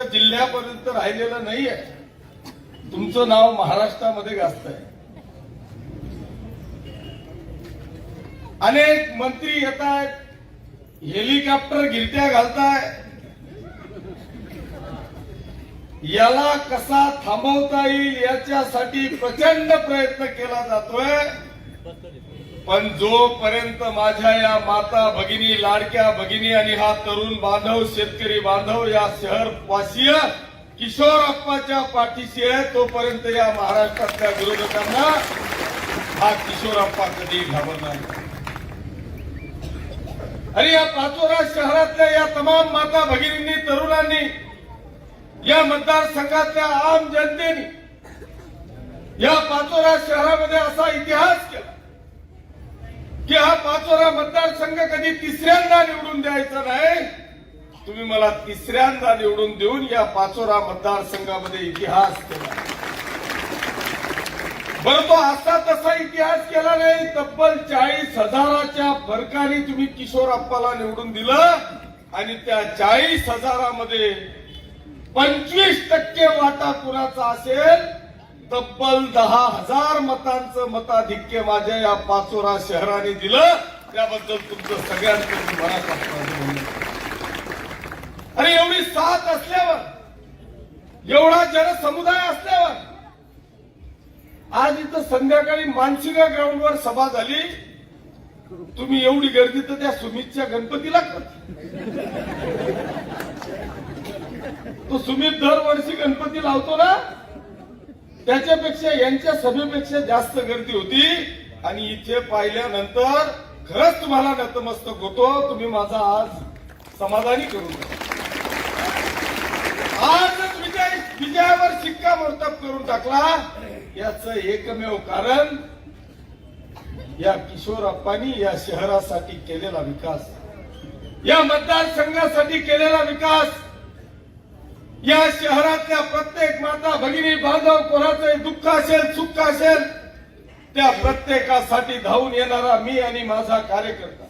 जिल्ह्यापर्यंत राहिलेलं नाहीये. तुमचं नाव महाराष्ट्रामध्ये गाजत आहे अनेक मंत्री येत आहेत हेलिकॉप्टर गिरत्या घालताय. याला कसा थांबवता येईल याच्यासाठी प्रचंड प्रयत्न केला जातोय. पण जोपर्यंत माझ्या या माता भगिनी लाडक्या भगिनी आणि हा तरुण बांधव शेतकरी बांधव या शहरवासीय किशोरप्पाच्या पाठीशी आहे तोपर्यंत या महाराष्ट्रातल्या विरोधकांना हा किशोरप्पा कधी घाबरणार अरे आणि या पाचोरा शहरातल्या या तमाम माता भगिनींनी तरुणांनी या मतदारसंघातल्या आम जनतेने या पाचोरा शहरामध्ये असा इतिहास केला. की हा पाचोरा मतदारसंघ कधी तिसऱ्यांदा निवडून द्यायचा नाही? तुम्ही मला तिसऱ्यांदा निवडून देऊन या पाचोरा मतदारसंघामध्ये इतिहास केला. बरं तो असा तसा इतिहास केला नाही तब्बल चाळीस हजाराच्या फरकाने तुम्ही किशोर अप्पाला निवडून दिलं आणि त्या चाळीस हजारामध्ये पंचवीस टक्के वाटा कुणाचा असेल? तब्बल दहा हजार मतांचं मताधिक्य माझ्या या पाचोरा शहराने दिलं. त्याबद्दल तुमचं सगळ्यांचं मनापासून अरे एवढी साथ असल्यावर एवढा जनसमुदाय असल्यावर आज इथं संध्याकाळी मानसिंगा ग्राउंडवर सभा झाली. तुम्ही एवढी गर्दी तर त्या सुमितच्या गणपतीला करता. तो सुमित दरवर्षी गणपती लावतो ना? त्याच्यापेक्षा यांच्या सभेपेक्षा जास्त गर्दी होती. आणि इथे पाहिल्यानंतर खरंच तुम्हाला नतमस्तक होतो. तुम्ही माझा आज समाधानी करून आजच विजय विजयावर शिक्कामोर्तब करून टाकला याच एकमेव कारण या किशोरप्पांनी या शहरासाठी केलेला विकास. या मतदारसंघासाठी केलेला विकास. या शहरातल्या प्रत्येक माता भगिनी बांधव कोणाचंही दुःख असेल सुख असेल त्या प्रत्येकासाठी धावून येणारा मी आणि माझा कार्यकर्ता.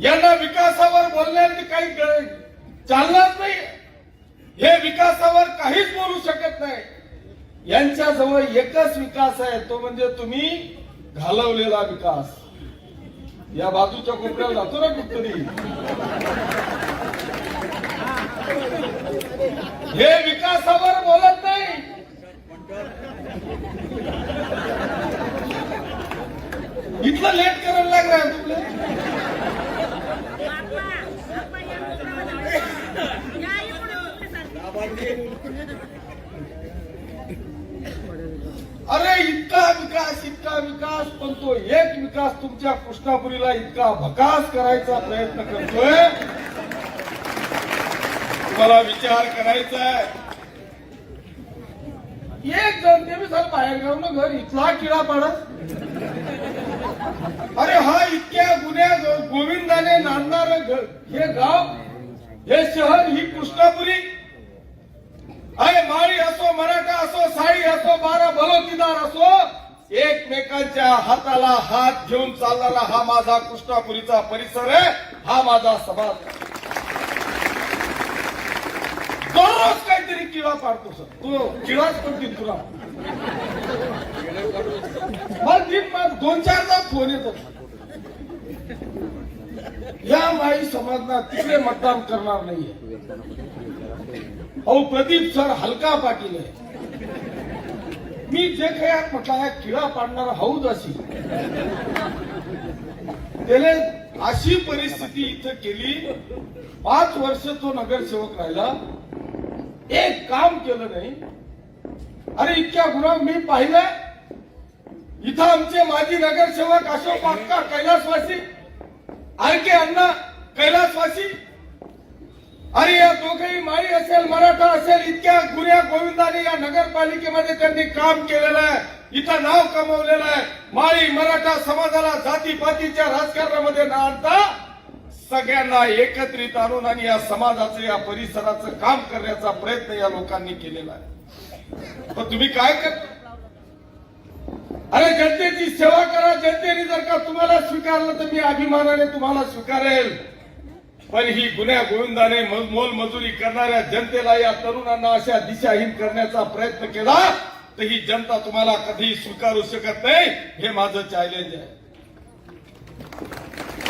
यांना विकासावर बोलण्याची काही चालणार नाही. हे विकासावर काहीच बोलू शकत नाही. यांच्याजवळ एकच विकास आहे तो म्हणजे तुम्ही घालवलेला विकास. या बाजूच्या कोपऱ्यावर जातो ना कुठतरी. हे विकासावर बोलत नाही. इथलं लेट करायला लागलाय तुमले. अरे इतका विकास इतका विकास पण तो एक विकास तुमच्या कृष्णापुरीला इतका भकास करायचा प्रयत्न करतोय. तुम्हाला विचार करायचा आहे. एक जण ते सर बाहेर गावनं घर इथला किडा पाडत. अरे हा इतक्या गुन्ह्या गोविंदाने नांदणार हे गाव हे शहर ही कृष्णापुरी. अरे माळी असो मराठा असो साडी असो बारा बलोतीदार असो एकमेकांच्या हाताला हात घेऊन चालणारा हा माझा कृष्णापुरीचा परिसर आहे हा माझा समाज आहे. दररोज काहीतरी पाडतो सर तो किडाच पडतील तुला. मला दिन दोन चारदा फोन येतो. या माई समाजना तिकडे मतदान करणार नाहीये. अहो प्रदीप सर हलका पाटील आहे. मी जे काही म्हटलं आहे किळा पाडणारा हौद अशी. त्याने अशी परिस्थिती इथं केली पाच वर्ष तो नगरसेवक राहिला. एक काम केलं नाही. अरे इतक्या गुन्हा मी पाहिलं इथं आमचे माजी नगरसेवक अशोक पाटका कैलासवासी आरके अण्णा कैलासवासी. अरे या दोघेही माळी असेल मराठा असेल इतक्या गुन्ह्या गोविंदाने या नगरपालिकेमध्ये त्यांनी काम केलेलं आहे. इथं नाव कमवलेलं आहे. माळी मराठा समाजाला जातीपातीच्या राजकारणामध्ये न आणता सगळ्यांना एकत्रित आणून आणि या समाजाचं या परिसराचं काम करण्याचा प्रयत्न या लोकांनी केलेला आहे. पण तुम्ही काय करता अरे जनतेची सेवा करा जनतेने जर का तुम्हाला स्वीकारलं तर मी अभिमानाने तुम्हाला स्वीकारेल. पण ही गुन्ह्या गोविंदाने मोलमजुरी करणाऱ्या जनतेला या तरुणांना अशा दिशाहीन करण्याचा प्रयत्न केला तर ही जनता तुम्हाला कधी स्वीकारू शकत नाही. हे माझं चॅलेंज आहे.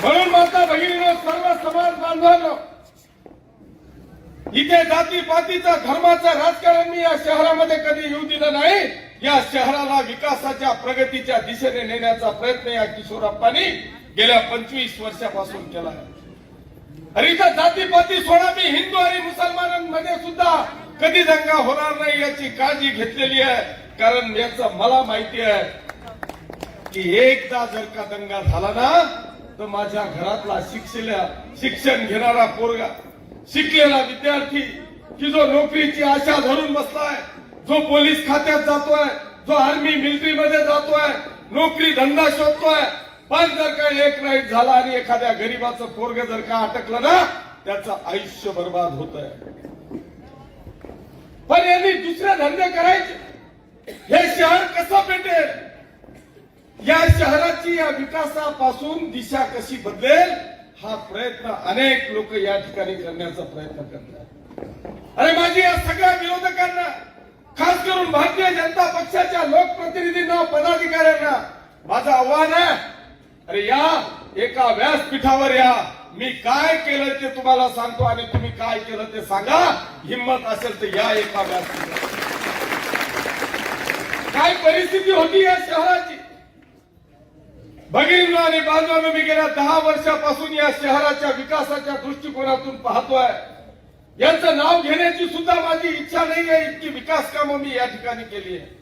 म्हणून माता भगिनीनो सर्व समाज बांधवांना इथे जातीपातीचा धर्माचं राजकारण मी या शहरामध्ये कधी येऊ दिलं नाही या शहराला विकासाच्या प्रगतीच्या दिशेने नेण्याचा प्रयत्न या किशोरप्पांनी गेल्या पंचवीस वर्षापासून केला आहे. अरे इथं जातीपाती सोडा मी हिंदू आणि मुसलमानांमध्ये सुद्धा कधी दंगा होणार नाही याची काळजी घेतलेली आहे. कारण याचं मला माहिती आहे की एकदा जर का दंगा झाला ना तर माझ्या घरातला शिक्षल्या शिक्षण घेणारा पोरगा शिकलेला विद्यार्थी की जो नोकरीची आशा धरून बसलाय जो पोलीस खात्यात जातोय जो आर्मी मिलिटरी मध्ये जातोय नोकरी धंदा शोधतोय पण जर का एक राईट झाला आणि एखाद्या गरीबाचं पोरग जर का अटकलं ना त्याचं आयुष्य बर्बाद होत आहे पण यांनी दुसरे धंदे करायचे. हे शहर कसं पेटेल? या शहराची या विकासापासून दिशा कशी बदलेल हा प्रयत्न अनेक लोक या ठिकाणी करण्याचा प्रयत्न करतात. अरे माझी या सगळ्या विरोधकांना खास करून भारतीय जनता पक्षाच्या लोकप्रतिनिधींना पदाधिकाऱ्यांना माझं आव्हान आहे अरे या एका व्यासपीठावर या. मी काय केलं ते तुम्हाला सांगतो आणि तुम्ही काय केलं ते सांगा. हिंमत असेल तर या एका व्यासपीठावर. काय परिस्थिती होती या शहराची? भगिनींनो आणि बांधवांनो मी गेल्या दहा वर्षापासून या शहराच्या विकासाच्या दृष्टिकोनातून पाहतोय. यांचं नाव घेण्याची सुद्धा माझी इच्छा नाही आहे इतकी विकास कामं मी या ठिकाणी केली आहे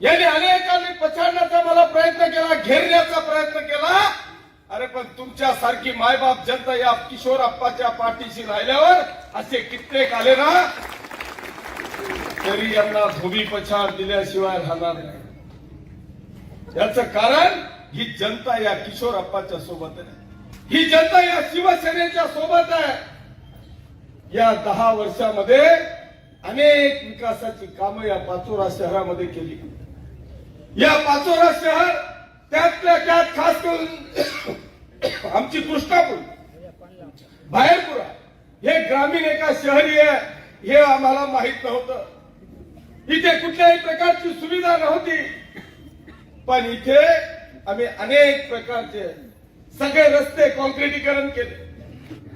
यांनी अनेकांनी पछाडण्याचा मला प्रयत्न केला घेरण्याचा प्रयत्न केला. अरे पण तुमच्यासारखी मायबाप जनता या किशोर अप्पाच्या पाठीशी राहिल्यावर असे कित्येक आले ना तरी यांना धोबी पछाड दिल्याशिवाय राहणार नाही. याचं कारण ही जनता या किशोर अप्पाच्या सोबत आहे. ही जनता या शिवसेनेच्या सोबत आहे. या दहा वर्षामध्ये अनेक विकासाची कामं या पाचोरा शहरामध्ये केली. या पाचोरा शहर त्यातल्या त्यात खास करून आमची कृष्णापूर बाहेरपुरा हे ग्रामीण एका शहरी आहे हे आम्हाला माहीत नव्हतं. इथे कुठल्याही प्रकारची सुविधा नव्हती. पण इथे आम्ही अनेक प्रकारचे सगळे रस्ते कॉन्क्रिटीकरण केले.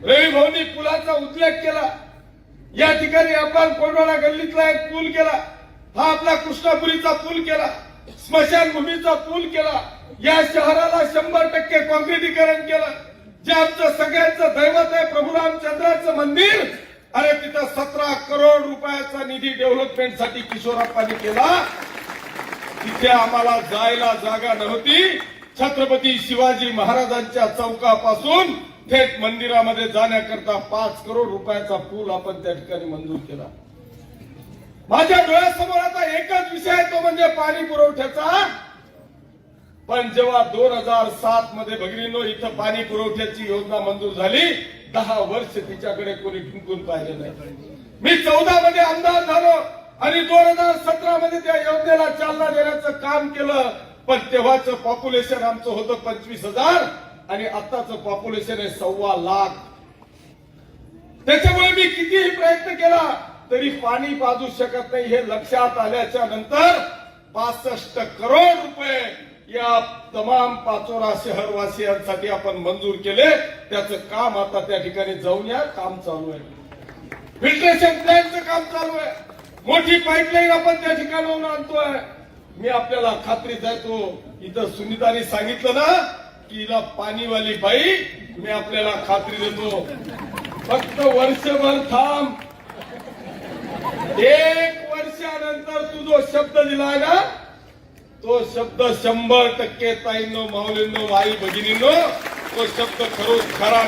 रवी भाऊनी पुलाचा उल्लेख केला. या ठिकाणी आपण कोंडवाडा गल्लीतला एक पूल केला. हा आपला कृष्णापुरीचा पूल केला. स्मशानभूमीचा पूल केला. या शहराला शंभर टक्के कॉन्क्रिटीकरण केलं. जे आमचं सगळ्यांचं दैवत आहे प्रभुराम चंद्राचं मंदिर. अरे तिथं सतरा करोड रुपयाचा निधी डेव्हलपमेंटसाठी किशोरप्पांनी केला. तिथे आम्हाला जायला जागा नव्हती. छत्रपती शिवाजी महाराजांच्या चौकापासून थेट मंदिरामध्ये जाण्याकरता पाच करोड रुपयाचा पूल आपण त्या ठिकाणी मंजूर केला. माझ्या डोळ्यासमोर आता एकच विषय आहे तो म्हणजे पाणी पुरवठ्याचा. पण जेव्हा दोन हजार सात मध्ये भगिनीनो इथं पाणी पुरवठ्याची योजना मंजूर झाली दहा वर्ष तिच्याकडे कोणी ठुंकून पाहिले नाही. मी चौदा मध्ये आमदार झालो. आणि दोन हजार सतरा मध्ये त्या योजनेला चालना देण्याचं काम केलं. पण तेव्हाचं पॉप्युलेशन आमचं होतं पंचवीस हजार आणि आताचं पॉप्युलेशन आहे सव्वा लाख. त्याच्यामुळे मी कितीही प्रयत्न केला तरी पाणी पाजू शकत नाही हे लक्षात आल्याच्यानंतर पासष्ट करोड रुपये या तमाम पाचोरा शहरवासियांसाठी आपण मंजूर केले. त्याचं काम आता त्या ठिकाणी जाऊन या काम चालू आहे. फिल्ट्रेशन प्लॅनचं काम चालू आहे. मोठी पाईपलाईन आपण त्या ठिकाणाहून आणतोय. मी आपल्याला खात्री देतो इथं सुनीताने सांगितलं ना की हिला पाणीवाली बाई मी आपल्याला खात्री देतो. फक्त वर्षभर थांब. एक वर्षानंतर तू जो शब्द दिला ना तो शब्द शंभर टक्के ताईंनो माऊलींनो आई भगिनींनो तो शब्द खरोच खरा